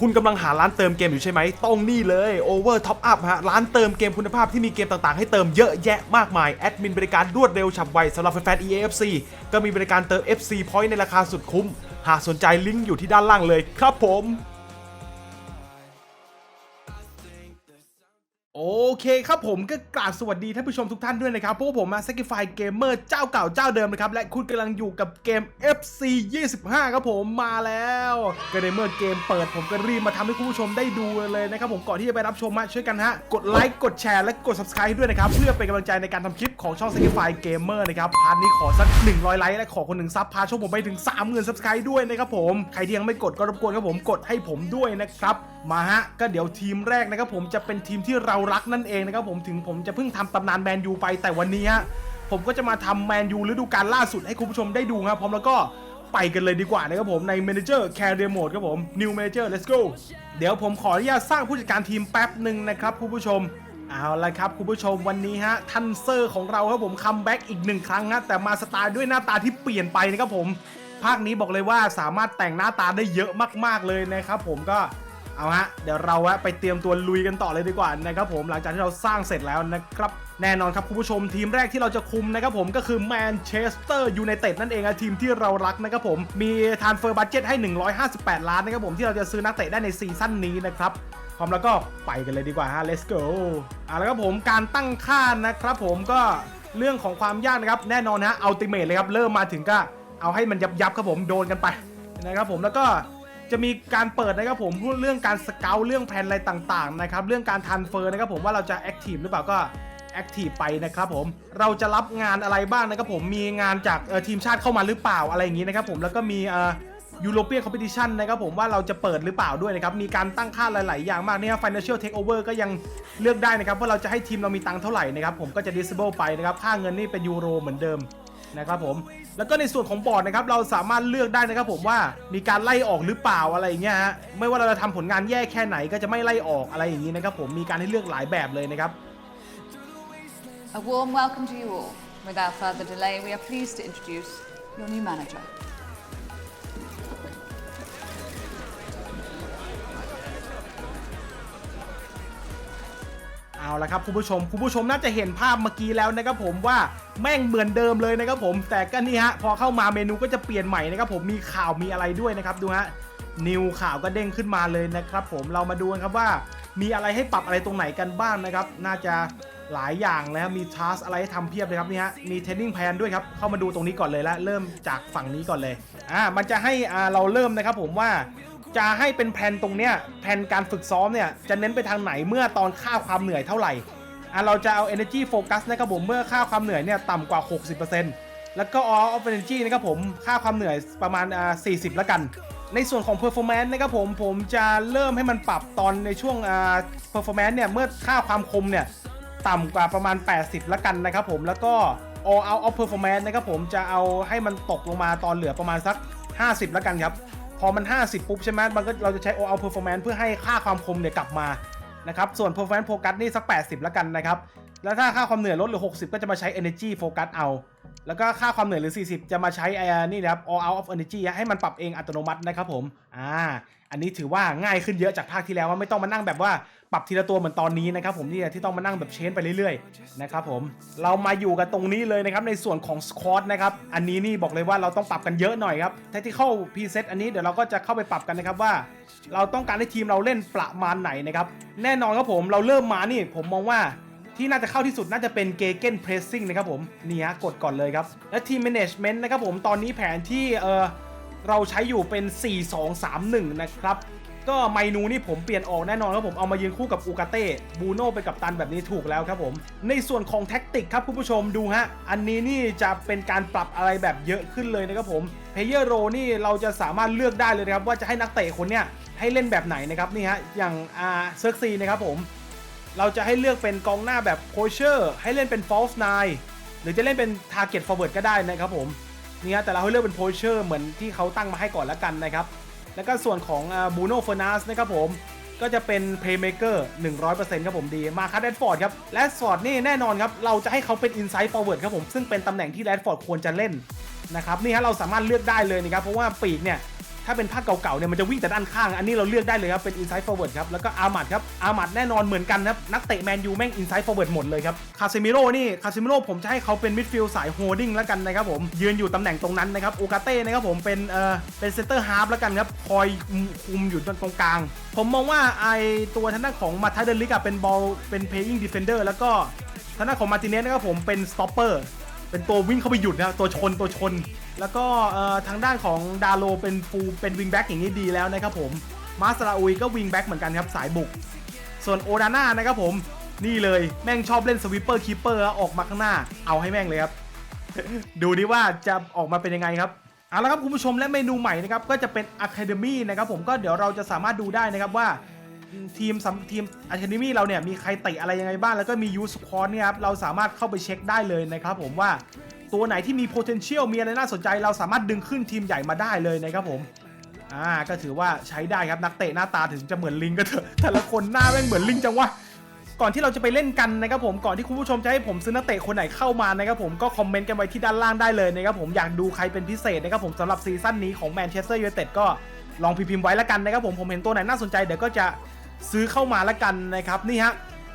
คุณกำลังหาร้านเติมเกมอยู่ใช่ไหมต้องนี่เลย Over Top Up ฮะ ร้านเติมเกมคุณภาพที่มีเกมต่างๆ ให้เติมเยอะแยะมากมาย แอดมินบริการรวดเร็วฉับไวสำหรับแฟนๆ EAFC ก็มีบริการเติม FC Point ในราคาสุดคุ้ม หากสนใจลิงก์อยู่ที่ด้านล่างเลยครับผม โอ เคครับผมก็กราบสวัสดีท่านผู้ชมทุกท่านด้วยนะครับพว่าผมมา Sacrify Gamer เจ้าเก่าเจ้าเดิมนะครับ และคุณกำลังอยู่กับเกม FC 25 ครับผมมาแล้วก็ในเมื่อเกมเปิดผมก็รีบมาทำให้คุณผู้ชมได้ดูเลยนะครับผมก่อนที่จะไปรับชมมาช่วยกันฮะ กดไลค์กดแชร์และกด Subscribe ด้วยนะครับ เพื่อเป็นกำลังใจในการทำคลิปของช่อง Sacrify Gamer นะครับพาร์ทนี้ขอสัก 100 ไลค์และขอคนหนึ่งซับพาช่องผมไปถึง30,000 Subscribe ด้วยนะครับผมใครที่ยังไม่กดก็รบกวนครับผมกดให้ผมด้วยนะครับมาฮะก็เดี๋ยวทีมแรกนะครับผมจะเป็นทีมที่เรารักนั่นเองนะครับผมถึงผมจะเพิ่งทำตำนานแมนยูไปแต่วันนี้ผมก็จะมาทำแมนยูฤดูกาลล่าสุดให้คุณผู้ชมได้ดูครับพร้อมแล้วก็ไปกันเลยดีกว่านะครับผมใน Manager Career Mode ครับผม New Manager Let's go เดี๋ยวผมขออนุญาตสร้างผู้จัดการทีมแป๊บหนึ่งนะครับคุณผู้ชมเอาละครับคุณผู้ชมวันนี้ฮะทันเซอร์ของเราครับผมคัมแบ็กอีกหนึ่งครั้งฮะแต่มาสไตล์ด้วยหน้าตาที่เปลี่ยนไปนะครับผม ภาคนี้บอกเลยว่าสามารถแต่งหน้าตาได้เยอะมากๆเลยนะครับผมก็ เอาฮะเดี๋ยวเราฮะไปเตรียมตัวลุยกันต่อเลยดีกว่านะครับผมหลังจากที่เราสร้างเสร็จแล้วนะครับแน่นอนครับคุณผู้ชมทีมแรกที่เราจะคุมนะครับผมก็คือแมนเชสเตอร์ยูไนเต็ดนั่นเองอะทีมที่เรารักนะครับผมมีทานเฟอร์บัตเจ็ตให้ 158 ล้านนะครับผมที่เราจะซื้อนักเตะได้ในซีซั่นนี้นะครับพร้อมแล้วก็ไปกันเลยดีกว่าฮะ let's go อะแล้วครับผมการตั้งค่านะครับผมก็เรื่องของความยากนะครับแน่นอนฮะอัลติเมทเลยครับเริ่มมาถึงก็เอาให้มันยับยับครับผมโดนกันไปนะครับผมแล้วก็ จะมีการเปิดนะครับผมพูดเรื่องการสเกลเรื่องแผนอะไรต่างๆนะครับเรื่องการทันเฟอร์นะครับผมว่าเราจะแอคทีฟหรือเปล่าก็แอคทีฟไปนะครับผมเราจะรับงานอะไรบ้างนะครับผมมีงานจากทีมชาติเข้ามาหรือเปล่าอะไรอย่างนี้นะครับผมแล้วก็มียูโรเปียนคอมเพติชันนะครับผมว่าเราจะเปิดหรือเปล่าด้วยนะครับ มีการตั้งค่าหลาย ๆ อย่างมากเนี่ย financial takeover ก็ยังเลือกได้นะครับ ว่าเราจะให้ทีมเรามีตังค์เท่าไหร่นะครับ ผมก็จะ disable ไปนะครับ ค่าเงินนี่เป็นยูโรเหมือนเดิม นะครับผม แล้วก็ในส่วนของบอร์ดนะครับเราสามารถเลือกได้นะครับผมว่ามีการไล่ออกหรือเปล่าอะไรเงี้ยฮะไม่ว่าเราจะทำผลงานแย่แค่ไหนก็จะไม่ไล่ออกอะไรอย่างนี้นะครับผมมีการให้เลือกหลายแบบเลยนะครับ A warm welcome to you all. Without further delay, we are pleased to introduce your new manager. เอาละครับคุณผู้ชมคุณผู้ชมน่าจะเห็นภาพเมื่อกี้แล้วนะครับผมว่าแม่งเหมือนเดิมเลยนะครับผม แต่ก็นี่ฮะพอเข้ามาเมนูก็จะเปลี่ยนใหม่นะครับผมมีข่าวมีอะไรด้วยนะครับดูฮะนิวข่าวก็เด้งขึ้นมาเลยนะครับผมเรามาดูกันครับว่า มีอะไรให้ปรับอะไรตรงไหนกันบ้างนะครับ น่าจะหลายอย่างนะครับมีทัสอะไรให้ทำเพียบเลยครับนี่ฮะมีเทนนิ่งแพนด้วยครับเข้ามาดูตรงนี้ก่อนเลยและเริ่มจากฝั่งนี้ก่อนเลยอ่ามันจะให้อ่าเราเริ่มนะครับผมว่า จะให้เป็นแผนตรงเนี้ยแผนการฝึกซ้อมเนี่ยจะเน้นไปทางไหนเมื่อตอนค่าความเหนื่อยเท่าไหร่อะเราจะเอา energy focus นะครับผมเมื่อค่าความเหนื่อยเนี่ยต่ำกว่า 60%แล้วก็ all of energy นะครับผมค่าความเหนื่อยประมาณอ่า40 แล้วกัน ในส่วนของ performance นะครับผมผมจะเริ่มให้มันปรับตอนในช่วงอ่า performance เนี่ยเมื่อค่าความคมเนี่ยต่ำกว่าประมาณ 80 แล้วกันนะครับผมแล้วก็ all out of performance นะครับผมจะเอาให้มันตกลงมาตอนเหลือประมาณสัก 50 แล้วกันครับ พอมัน 50 ปุ๊บใช่ไหมมันก็เราจะใช้ all performance เพื่อให้ค่าความคมเนี่ยกลับมานะครับส่วน performance focus นี่สัก 80 แล้วกันนะครับ แล้วถ้าค่าความเหนื่อยลดเหลือ 60 ก็จะมาใช้ energy focus เอา แล้วก็ค่าความเหนื่อยหรือ 40 จะมาใช้ไอ้นี่นะครับ all out of energy ให้มันปรับเองอัตโนมัตินะครับผมอ่าอันนี้ถือว่าง่ายขึ้นเยอะจากภาคที่แล้วว่าไม่ต้องมานั่งแบบว่า รับทีละตัวเหมือนตอนนี้นะครับผมนี่ที่ต้องมานั่งแบบเชนไปเรื่อยๆนะครับผมเรามาอยู่กันตรงนี้เลยนะครับในส่วนของสควอตนะครับอันนี้นี่บอกเลยว่าเราต้องปรับกันเยอะหน่อยครับ tactical preset อันนี้เดี๋ยวเราก็จะเข้าไปปรับกันนะครับว่า เราต้องการให้ทีมเราเล่นประมาณไหนนะครับแน่นอนครับผมเราเริ่มมานี่ผมมองว่าที่น่าจะเข้าที่สุดน่าจะเป็นเกเกนเพรสซิ่งนะครับผมนี่ฮะกดก่อนเลยครับและทีมแมネจเมนต์นะครับผมตอนนี้แผนที่เออเราใช้อยู่เป็น 4-2-3-1 นะครับ ก็เมนูนี่ผมเปลี่ยนออกแน่นอนครับผมเอามายืนคู่กับอูกาเต้บูโน่ไปกับตันแบบนี้ถูกแล้วครับผม ในส่วนของแท็กติกครับคุณผู้ชมดูฮะ อันนี้นี่จะเป็นการปรับอะไรแบบเยอะขึ้นเลยนะครับผมเพเยอร์โรนี่เราจะสามารถเลือกได้เลยนะครับ ว่าจะให้นักเตะคนเนี้ยให้เล่นแบบไหนนะครับนี่ฮะอย่างอาเซิร์กซีนะครับผม เราจะให้เลือกเป็นกองหน้าแบบโคเชอร์ให้เล่นเป็น false nine หรือจะเล่นเป็น target forward ก็ได้นะครับผมนี่ฮะแต่เราให้เลือกเป็นโ o เชอร์เหมือนที่เขาตั้งมาให้ก่อนแล้วกันนะครับ แล้วก็ส่วนของบูโน่เฟอร์นัสนะครับผมก็จะเป็นเพย์เมเกอร์100%ครับผมดี มาคัสแรดฟอร์ดครับแรดฟอร์ดนี่แน่นอนครับ เราจะให้เขาเป็นอินไซด์ฟอร์เวิร์ดครับผม ซึ่งเป็นตำแหน่งที่แรดฟอร์ดควรจะเล่นนะครับ นี่ฮะเราสามารถเลือกได้เลยนะครับ เพราะว่าปีกเนี่ย ถ้าเป็นภาคเก่าๆเนี่ยมันจะวิ่งแต่ด้านข้าง อันนี้เราเลือกได้เลยครับ เป็น inside forward ครับ แล้วก็อาร์มัดครับ อาร์มัดแน่นอนเหมือนกันครับ นักเตะแมนยูแม่ง inside forward หมดเลยครับ คาเซมิโร่นี่คาเซมิโร่ผมจะให้เขาเป็นมิดฟิลด์สาย holding แล้วกันนะครับผมยืนอยู่ตำแหน่งตรงนั้นนะครับโอกาเต้นะครับผมเป็นเอ่อเป็นเซนเตอร์ฮาร์ฟแล้วกันครับคอยคุมอยู่ตรงกลาง ผมมองว่าไอตัวทางด้านของมาทาเดลิกอะเป็นบอลเป็น playing defender แล้วก็ทางด้านของมาติเนสนะครับผมเป็น stopper เป็นตัววิ่งเข้าไปหยุดนะตัวชนตัวชน แล้วก็ทางด้านของดาโลเป็นฟูเป็นวิงแบ็กอย่างนี้ดีแล้วนะครับผม มาสราอุยก็วิงแบ็กเหมือนกันครับสายบุก ส่วนโอดาน่านะครับผม นี่เลยแม่งชอบเล่นสวิปเปอร์คีเปอร์ออกมาข้างหน้า เอาให้แม่งเลยครับ ดูดิว่าจะออกมาเป็นยังไงครับเอาละครับคุณผู้ชมและเมนูใหม่นะครับก็จะเป็น Academy นะครับผมก็เดี๋ยวเราจะสามารถดูได้นะครับว่าทีมสำทีม Academy เราเนี่ยมีใครเตะอะไรยังไงบ้างแล้วก็มี Use Squad เนี่ยครับเราสามารถเข้าไปเช็คได้เลยนะครับผมว่า ตัวไหนที่มี potential มีอะไรน่าสนใจ เราสามารถดึงขึ้นทีมใหญ่มาได้เลยนะครับผมอ่าก็ถือว่าใช้ได้ครับนักเตะหน้าตาถึงจะเหมือนลิงก็เถอะแต่ละคนหน้าแม่งเหมือนลิงจังวะก่อนที่เราจะไปเล่นกันนะครับผมก่อนที่คุณผู้ชมจะให้ผมซื้อนักเตะคนไหนเข้ามานะครับผมก็คอมเมนต์กันไว้ที่ด้านล่างได้เลยนะครับผมอยากดูใครเป็นพิเศษนะครับผมสำหรับซีซั่นนี้ของแมนเชสเตอร์ยูไนเต็ดก็ลองพิมพ์ไว้แล้วกันนะครับผมผมเห็นตัวไหนน่าสนใจเดี๋ยวก็จะซื้อเข้ามาแล้วกันนะครับนี่ฮะ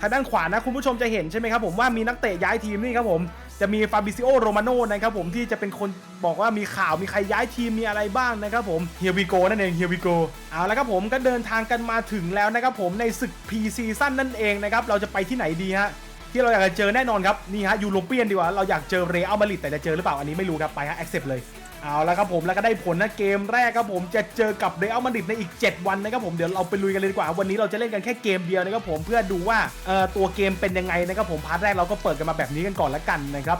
ทางด้านขวานะคุณผู้ชมจะเห็นใช่ไหมครับผมว่ามีนักเตะย้ายทีมนี่ครับผม จะมีฟาบิซิโอโรมาโนนะครับผมที่จะเป็นคนบอกว่ามีข่าวมีใครย้ายทีมมีอะไรบ้างนะครับผมเฮียวิโกนั่นเองเฮียวิโกเอาละครับผมก็เดินทางกันมาถึงแล้วนะครับผมในศึก p ีซีซั่นนั่นเองนะครับเราจะไปที่ไหนดีฮะที่เราอยากจะเจอแน่นอนครับนี่ฮะยูโรเปียนดีกว่าเราอยากเจอเรอัลมาดริดแต่จะเจอหรือเปล่าอันนี้ไม่รู้ครับไปฮะแอคเซปต์เลย เอาแล้วครับผมแล้วก็ได้ผลนะเกมแรกครับผมจะเจอกับเรอัลมาดริดในอีก 7 วันนะครับผมเดี๋ยวเราไปลุยกันเลยดีกว่า วันนี้เราจะเล่นกันแค่เกมเดียวนะครับผมเพื่อดูว่าเอ่อตัวเกมเป็นยังไงนะครับผมพาร์ทแรกเราก็เปิดกันมาแบบนี้กันก่อนละกันนะครับ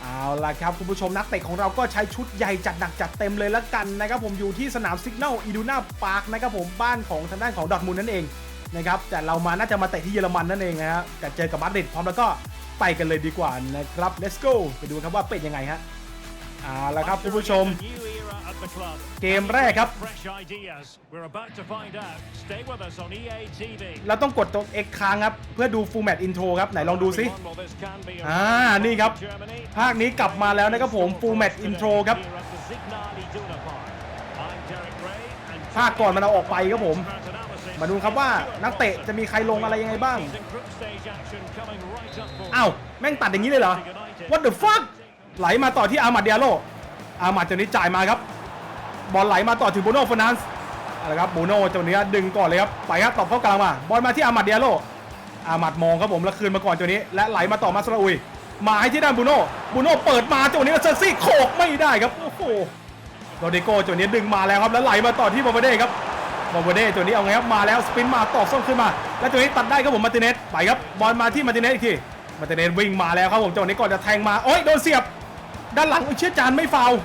เอาล่ะครับคุณผู้ชมนักเตะของเราก็ใช้ชุดใหญ่จัดหนักจัดเต็มเลยละกันนะครับผมอยู่ที่สนามซิก n น l อีดูนาพาร์คนะครับผมบ้านของทางด้านของดอทมุนด์นั่นเองนะครับแต่เรามาน่าจะมาเตะที่เยอรมันนั่นเองนะฮะแต่เจอกับมาดริดพร้อมแล้วก็ไปกันเลยดีกว่านะครับ let's go ไปดูครับว่าเป็นยังไงฮะ เอาล่ะครับคุณผู้ชม เกมแรกครับ เราต้องกดตรง X ค้างครับ เพื่อดู full match intro ครับ ไหนลองดูซิอ่า นี่ครับ ภาคนี้กลับมาแล้วนะครับผม full match intro ครับ ภาคก่อนมันเอาออกไปครับผม มาดูครับว่านักเตะจะมีใครลงอะไรยังไงบ้าง อ้าว แม่งตัดอย่างนี้เลยเหรอ What the fuck ไหลมาต่อที่อาร์มาดเดียโลอาร์มาดจังนี้จ่ายมาครับ บอลไหลมาต่อถึงบูโน่ฟนันส์อะไรครับบูโน่จังนี้ดึงก่อนเลยครับไปครับตอบเข้ากลางมาบอลมาที่อาร์มาดเดียโลอาร์มาดมองครับผมแล้วคืนมาก่อนจังนี้ และไหลมาต่อมาสลาอุยมาให้ที่ด้านบูโน่บูโน่เปิดมาจังนี้เซอร์ซี่โขกไม่ได้ครับโอ้โหโรดิโก้จังนี้ดึงมาแล้วครับแล้วไหลมาต่อที่บอลเด้ครับบอลเด้ตัวนี้เอาไงครับมาแล้วสปินมาตอกส้มขึ้นมา แล้วตัวนี้ตัดได้ครับผมมาร์ติเนสไปครับบอลมาที่มาร์ติเนสอีกทีมาร์ติเนสวิ่งมาแล้วครับผมจังหวะนี้ก่อนจะแทงมาโอ้ยโดนเสียบ ด้านหลังเชื่อจานไม่ฟาวล์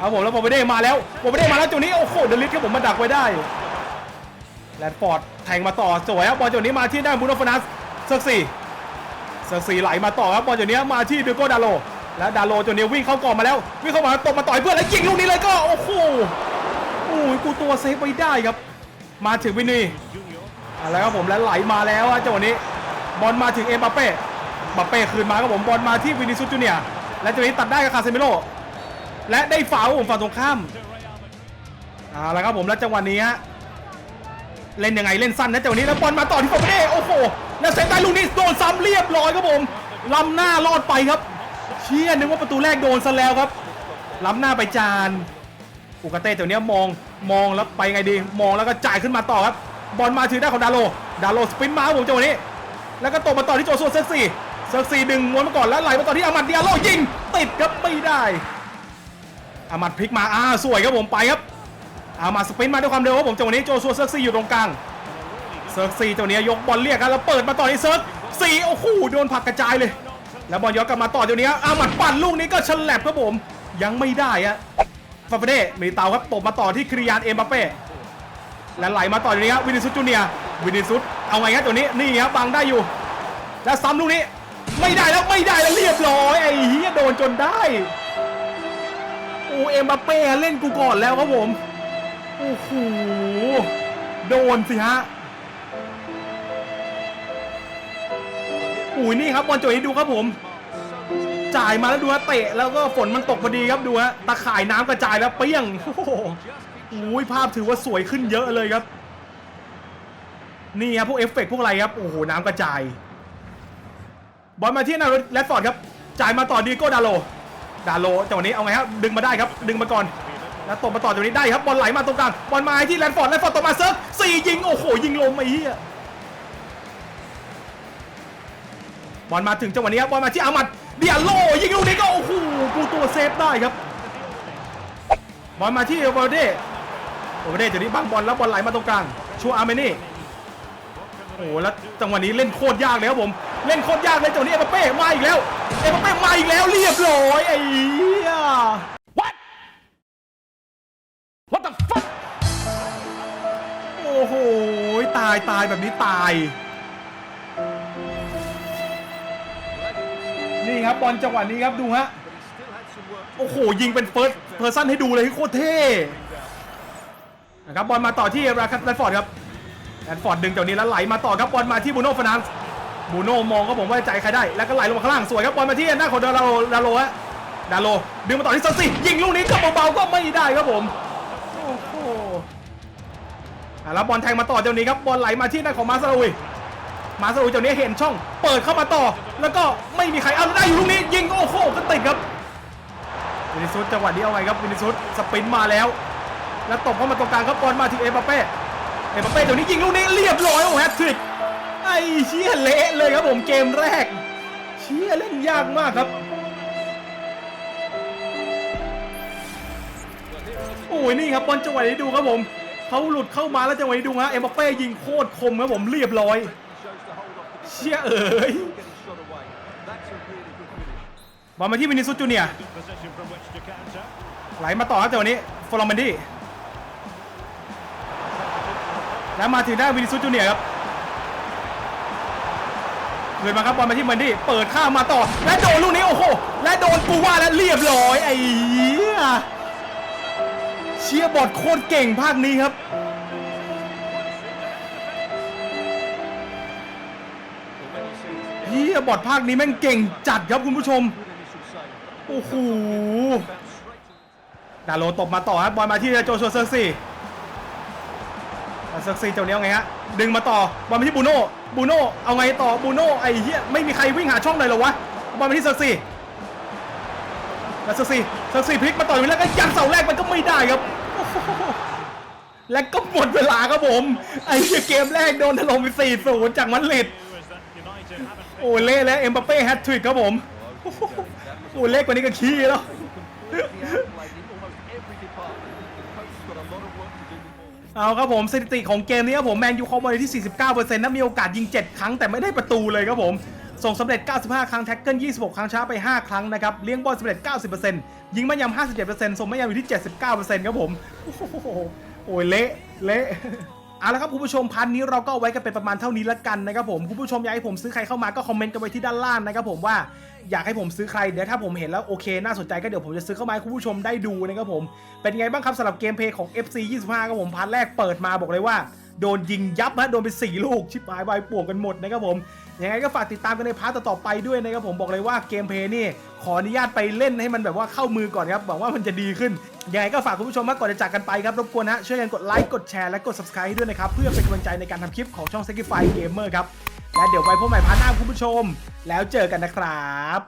ครับผมแล้วบอลเด้มาแล้วบอลเด้มาแล้วจังหวะนี้โอ้โหเดลิสครับผมมาดักไว้ได้แรดฟอร์ดแทงมาต่อสวยครับบอลจังหวะนี้มาที่ด้านบูโนฟานัสเซิร์ซีเซิร์ซีไหลมาต่อครับบอลจังหวะนี้มาที่เดโกดาโลแล้วดาโลจังหวะนี้วิ่งเข้ากรอบมาแล้ววิ่งเข้ามาตบมาต่อยเพื่อนแล้วยิงลูกนี้เลยก็โอ้โหโอ้ยกูตัวเซฟไว้ได้ครับ มาถึงวินนี่อาแล้วครับผมแล้วไหลมาแล้วจังหวะนี้บอลมาถึงเอ็มบัปเป้ บัปเป้คืนมาครับผมบอลมาที่วินิซุสจูเนียและจังหวะนี้ตัดได้กับคาเซมิโลและได้ฝาวผมฝั่งตรงข้ามเอาและครับผมแล้วจังหวะนี้ฮะเล่นยังไงเล่นสั้นนะจังหวะนี้แล้วบอลมาต่อที่ฟอร์เด้โอ้โหแล้วเซนได้ลูกนี้โดนซ้ำเรียบร้อยครับผมล้ำหน้ารอดไปครับ เชี่ยนึกว่าประตูแรกโดนซะแล้วครับล้ำหน้าไปจานอุกาเต้ตัวเนี้ยมองมองแล้วไปไงดี มองแล้วก็จ่ายขึ้นมาต่อครับบอลมาถือได้ของดาโล ดาโลสปินมาครับผมจังหวะนี้ แล้วก็ตกมาต่อที่โจซัวเซซี เซอร์ซี่ดึงม้วนมาก่อนแล้วไหลมาต่อที่อามัดเดียโลยิงติดครับไม่ได้อามัดพลิกมาอ่าสวยครับผมไปครับอามัดสปินมาด้วยความเร็วครับผมจังหวะนี้โจชัวเซิร์กซี่อยู่ตรงกลางเซิร์กซี่จังหวะนี้ยกบอลเรียกครับแล้วเปิดมาต่อที่เซิร์กซี่โอ้โหโดนผักกระจายเลย แล้วบอลย้อนกลับมาต่อจังหวะนี้อามัดปั่นลูกนี้ก็ฉลับครับผมยังไม่ได้อะฟาเฟเด้มีเตาครับตบมาต่อที่คริยานเอ็มบัปเป้และไหลมาต่อจังหวะนี้ครับวินิซุจูเนียวินิซุสเอาไงครับตัวนี้นี่ครับบังได้อยู่ แล้วซ้ำลูกนี้ ไม่ได้แล้วไม่ได้แล้วเรียบร้อยไอ้เหี้ยโดนจนได้โอเอ็มบัปเป้เล่นกูก่อนแล้วครับผมโอ้โหโดนสิฮะอุ้ยนี่ครับบอลโจยดูครับผม จ่ายมาแล้วดูฮะเตะแล้วก็ฝนมันตกพอดีครับดูฮะตะข่ายน้ำกระจายแล้วเปี้ยงโอ้โหอุ้ยภาพถือว่าสวยขึ้นเยอะเลยครับ นี่ครับพวกเอฟเฟกต์พวกอะไรครับโอ้โหน้ำกระจาย บอลมาที่นาแรดฟอร์ดครับ จ่ายมาต่อดีโก้ดาโล ดาโลจังหวะนี้เอาไงครับดึงมาได้ครับ ดึงมาก่อน แล้วตบมาต่อจังหวะนี้ได้ครับ บอลไหลมาตรงกลาง บอลมาที่แรดฟอร์ดแรดฟอร์ดตบมาเซิร์ฟสี่ยิง โอ้โห ยิงลมไอ้เหี้ย บอลมาถึงจังหวะนี้ครับ บอลมาที่อามัดเดียโล ยิงลูกนี้ก็โอ้โห กูตัวเซฟได้ครับ บอลมาที่โอเวอร์เดโอเวอร์เดจังหวะนี้บังบอลแล้วบอลไหลมาตรงกลาง ชัวอาร์เมนี่ โอ้โห แล้วจังหวะนี้เล่นโคตรยากเลยครับผม เล่นโคตรยากเลยจังหวะนี้เอ็มบัปเป้มาอีกแล้วเอ็มบัปเป้มาอีกแล้วเรียบร้อยไอ้เหี้ย What What the fuck โอ้โหตายตายแบบนี้ตาย นี่ครับบอลจังหวะนี้ครับดูฮะโอ้โหยิงเป็นเฟิร์สเพอร์ซันให้ดูเลยโคตรเท่นะครับบอลมาต่อที่ราคัตแรดฟอร์ดครับแอนฟอร์ดดึงจากนี้แล้วไหลมาต่อครับบอลมาที่บูโน่ฟานันส์ บูโน่มองก็ผมว่าใจใครได้ แล้วก็ไหลลงมาข้างล่างสวยครับบอลมาที่หน้าของดาโลดาโลฮะดาโลดึงมาต่อที่ซัสซี่ยิงลูกนี้ก็เบาๆก็ไม่ได้ครับผมโอ้โหแล้วบอลแทงมาต่อเดี๋ยวนี้ครับบอลไหลมาที่หน้าของมาซาลุยมาซาลุยเดี๋ยวนี้เห็นช่อง เปิดเข้ามาต่อ แล้วก็ไม่มีใครเอาได้อยู่ลูกนี้ ยิงโอ้โหก็ติดครับวินิซุสจังหวะนี้เอาไงครับวินิซุสสปินมาแล้ว แล้วตบเข้ามาตรงกลางครับบอลมาที่เอ็มบัปเป้เอ็มบัปเป้เดี๋ยวนี้ยิงลูกนี้เรียบร้อยโอ้แฮตทริก เชี่ยเละเลยครับผมเกมแรก เชี่ยเล่นยากมากครับ โอ้ยนี่ครับบอลจังหวะนี้ดูครับผมเขาหลุดเข้ามาแล้วจังหวะนี้ดูฮะเอ็มบัปเป้ยิงโคตรคมครับผมเรียบร้อย เชี่ยเอ๋ยบอลมาที่วินิซุจูเนียไหลมาต่อครับจังหวะนี้ฟลอร์มันดี้แล้วมาถึงได้วินิซุจูเนียครับ เกินมาครับบอลมาที่มันดี้เปิดข้ามมาต่อ และโดนลูกนี้โอ้โหและโดนปูว่าและเรียบร้อยไอ้เหี้ยเชียร์บอดโคตรเก่งภาคนี้ครับเฮียบอดภาคนี้แม่งเก่งจัดครับคุณผู้ชมโอ้โหดาโลตบมาต่อครับบอลมาที่โจชัวเซอร์ซี่เซอร์ซี่เจ้าเนี้ยไงฮะดึงมาต่อบอลมาที่บูโน่ บูโน่เอาไงต่อบูโน่ไอ้เหี้ยไม่มีใครวิ่งหาช่องเลยเหรอวะบอลมาที่เซอร์ซีแล้วเซอร์ซีเซอร์ซีพลิกมาต่อยแล้วก็ยันเสาแรกมันก็ไม่ได้ครับและก็หมดเวลาครับผมไอ้เกมแรกโดนถล่มไป4-0จากมันลิดโอ้เละแล้วเอ็มบัปเป้แฮตทริกครับผมโอ้เละกว่านี้ก็ขี้แล้ว เอาครับผมสถิติของเกมนี้ครับผมแมนยูคอมบอลที่ 49%นะมีโอกาสยิง 7 ครั้งแต่ไม่ได้ประตูเลยครับผม ส่งสำเร็จ 95 ครั้ง แท็กเกิล 26 ครั้งช้าไป 5 ครั้งนะครับ เลี้ยงบอลสำเร็จ 90%ยิงแม่ยำ 57%ส่งแม่ยำอยู่ที่ 79%ครับผม โอ้โหโอ้ยเละเละ เอาละครับคุณผู้ชมพันนี้เราก็เอาไว้กันเป็นประมาณเท่านี้ละกันนะครับผมคุณผู้ชมอยากให้ผมซื้อใครเข้ามาก็คอมเมนต์กันไว้ที่ด้านล่างนะครับผมว่าอยากให้ผมซื้อใครเดี๋ยวถ้าผมเห็นแล้วโอเค น่าสนใจก็เดี๋ยวผมจะซื้อเข้ามาให้คุณผู้ชมได้ดูนะครับผมเป็นไงบ้างครับสำหรับเกมเพลย์ของ FC 25ครับผมพาร์ทแรกเปิดมาบอกเลยว่า โดนยิงยับฮะโดนไป4ลูกชิบหายใบป่วงกันหมดนะครับผมยังไงก็ฝากติดตามกันในพาร์ทต่อไปด้วยนะครับผมบอกเลยว่าเกมเพย์นี่ขออนุญาตไปเล่นให้มันแบบว่าเข้ามือก่อนครับหวังว่ามันจะดีขึ้นยังไงก็ฝากคุณผู้ชมมาก่อนจะจากกันไปครับรบกวนฮะช่วยกันกดไลค์กดแชร์และกด subscribe ให้ด้วยนะครับเพื่อเป็นกำลังใจในการทำคลิปของช่อง Sacrifice Gamer ครับและเดี๋ยวไว้พบใหม่พาร์ทหน้าคุณผู้ชม แล้วเจอกันนะครับ